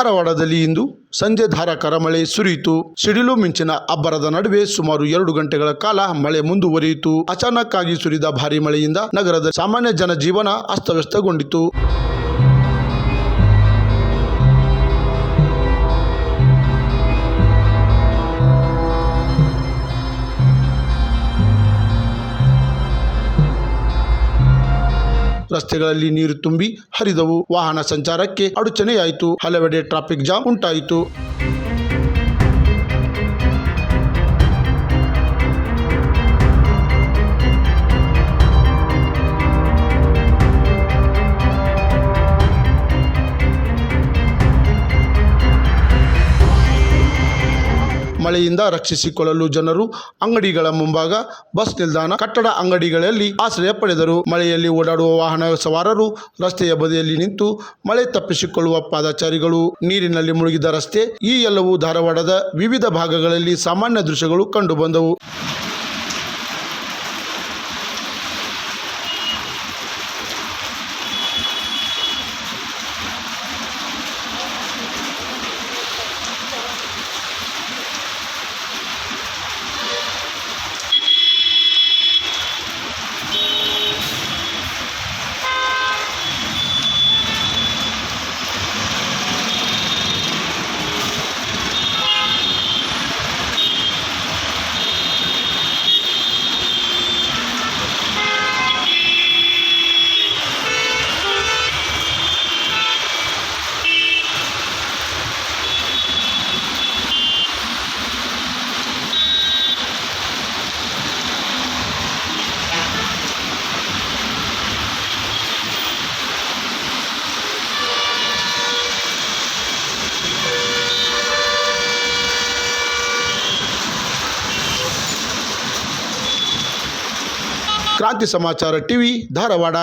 ಧಾರವಾಡದಲ್ಲಿ ಇಂದು ಸಂಜೆ ಧಾರಾಕಾರ ಮಳೆ ಸುರಿಯಿತು. ಸಿಡಿಲು ಮಿಂಚಿನ ಅಬ್ಬರದ ನಡುವೆ ಸುಮಾರು ಎರಡು ಗಂಟೆಗಳ ಕಾಲ ಮಳೆ ಮುಂದುವರಿಯಿತು. ಅಚಾನಕ್ ಆಗಿ ಸುರಿದ ಭಾರಿ ಮಳೆಯಿಂದ ನಗರದ ಸಾಮಾನ್ಯ ಜನಜೀವನ ಅಸ್ತವ್ಯಸ್ತಗೊಂಡಿತು. ರಸ್ತೆಗಳಲ್ಲಿ ನೀರು ತುಂಬಿ ಹರಿದವು. ವಾಹನ ಸಂಚಾರಕ್ಕೆ ಅಡಚಣೆಯಾಯಿತು. ಹಲವೆಡೆ ಟ್ರಾಫಿಕ್ ಜಾಮ್ ಉಂಟಾಯಿತು. ಮಳೆಯಿಂದ ರಕ್ಷಿಸಿಕೊಳ್ಳಲು ಜನರು ಅಂಗಡಿಗಳ ಮುಂಭಾಗ ಬಸ್ ನಿಲ್ದಾಣ, ಕಟ್ಟಡ ಅಂಗಡಿಗಳಲ್ಲಿ ಆಶ್ರಯ ಪಡೆದರು. ಮಳೆಯಲ್ಲಿ ಓಡಾಡುವ ವಾಹನ ಸವಾರರು ರಸ್ತೆಯ ಬದಿಯಲ್ಲಿ ನಿಂತು ಮಳೆ ತಪ್ಪಿಸಿಕೊಳ್ಳುವ ಪಾದಚಾರಿಗಳು, ನೀರಿನಲ್ಲಿ ಮುಳುಗಿದ ರಸ್ತೆ, ಈ ಎಲ್ಲವೂ ಧಾರವಾಡದ ವಿವಿಧ ಭಾಗಗಳಲ್ಲಿ ಸಾಮಾನ್ಯ ದೃಶ್ಯಗಳು ಕಂಡುಬಂದವು. ಕ್ರಾಂತಿ ಸಮಾಚಾರ ಟಿವಿ ಧಾರವಾಡ